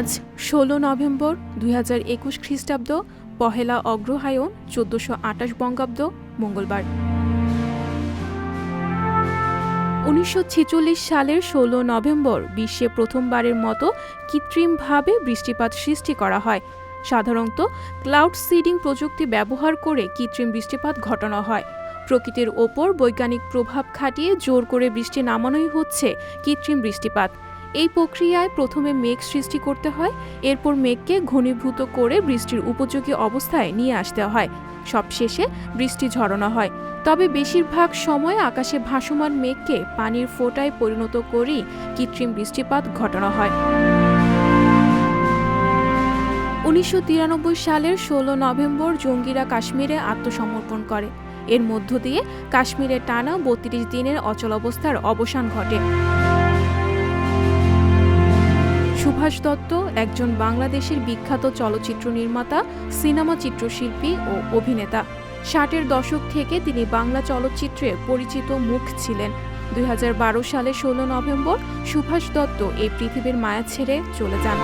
আজ ষোলো নভেম্বর দুই হাজার একুশ খ্রিস্টাব্দ, পহেলা অগ্রহায়ণ চোদ্দশো আটাশ বঙ্গাব্দ, মঙ্গলবার। উনিশশো ছেচল্লিশ সালের ষোলো নভেম্বর বিশ্বে প্রথমবারের মতো কৃত্রিমভাবে বৃষ্টিপাত সৃষ্টি করা হয়। সাধারণত ক্লাউড সিডিং প্রযুক্তি ব্যবহার করে কৃত্রিম বৃষ্টিপাত ঘটানো হয়। প্রকৃতির ওপর বৈজ্ঞানিক প্রভাব খাটিয়ে জোর করে বৃষ্টি নামানোই হচ্ছে কৃত্রিম বৃষ্টিপাত। এই প্রক্রিয়ায় প্রথমে মেঘ সৃষ্টি করতে হয়, এরপর মেঘকে ঘনীভূত করে বৃষ্টির উপযোগী অবস্থায় নিয়ে আসতে হয়। সবশেষে বৃষ্টি ঝরানো হয়। তবে বেশিরভাগ সময় আকাশে ভাসমান মেঘকে পানির ফোঁটায় পরিণত করেই কৃত্রিম বৃষ্টিপাত ঘটানো হয়। উনিশশো তিরানব্বই সালের ষোলো নভেম্বর জঙ্গিরা কাশ্মীরে আত্মসমর্পণ করে। এর মধ্য দিয়ে কাশ্মীরে টানা বত্রিশ দিনের অচলাবস্থার অবসান ঘটে। সুভাষ দত্ত, একজন বাংলাদেশের বিখ্যাত চলচ্চিত্র নির্মাতা, সিনেমা চিত্রশিল্পী ও অভিনেতা। ষাটের দশক থেকে তিনি বাংলা চলচ্চিত্রে পরিচিত মুখ ছিলেন। দুই হাজার বারো সালে ষোলো নভেম্বর সুভাষ দত্ত এই পৃথিবীর মায়া ছেড়ে চলে যান।